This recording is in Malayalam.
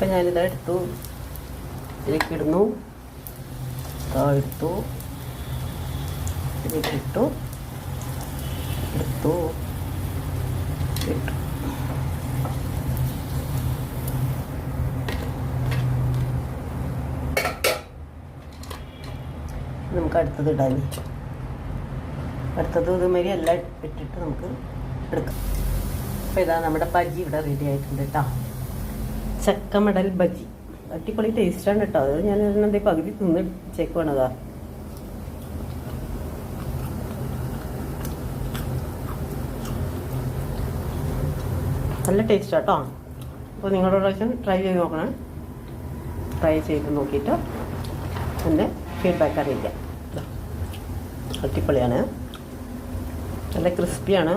അപ്പം ഞാനിത് എടുത്തു. ഇതിലേക്കിടുന്നു ഇതാ എടുത്തു. ഇതിലേക്കിട്ടു എടുത്തു. ഇട്ടു. നമുക്ക് അടുത്തത് ഇടാൻ അടുത്തത് ഇതുമാതിരി എല്ലാം ഇട്ടിട്ട് നമുക്ക് എടുക്കാം. അപ്പോൾ ഇതാ നമ്മുടെ പജി ഇവിടെ റെഡി ആയിട്ടുണ്ട് കേട്ടോ. ചക്കമടൽ ബജി. അടിപൊളി ടേസ്റ്റാണ് കേട്ടോ അത് ഞാൻ എന്തേ പകുതി തിന്ന് ചേക്കുവാണതാ നല്ല ടേസ്റ്റ് കേട്ടോ അപ്പോൾ നിങ്ങളുടെ പ്രാവശ്യം ട്രൈ ചെയ്ത് നോക്കണേ. ട്രൈ ചെയ്ത് നോക്കിയിട്ട് എന്റെ ഫീഡ്ബാക്ക് അറിയിക്കാം. അടിപൊളിയാണ്. നല്ല ക്രിസ്പിയാണ്